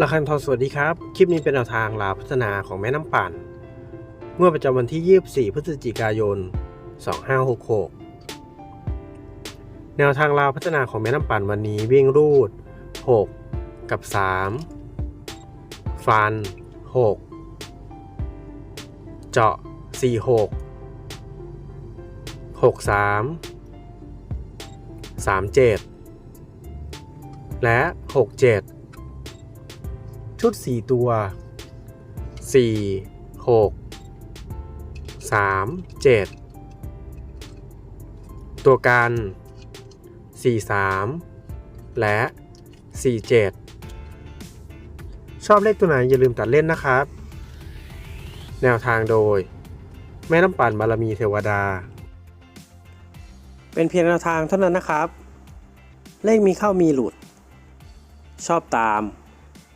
ราคันทองสวัสดีครับ คลิปนี้เป็นแนวทางลาพัฒนาของแม่น้ำปั่นเมื่อประจำวันที่ 24 พฤศจิกายน 2566 แนวทางลาพัฒนาของแม่น้ำปั่นวันนี้วิ่งรูด 6 กับ 3 ฟัน 6 เจาะ 46 63 37 และ 67 ชุด 4 ตัว 4 6 3 7 ตัวกัน 4 3 และ 4 7 ชอบเลขตัวไหนอย่าลืมตัดเล่นนะครับ แนวทางโดย แม่น้ำปั่นบารมีเทวดา เป็นเพียงแนวทางเท่านั้นนะครับ เลขมีเข้ามีหลุด ชอบตาม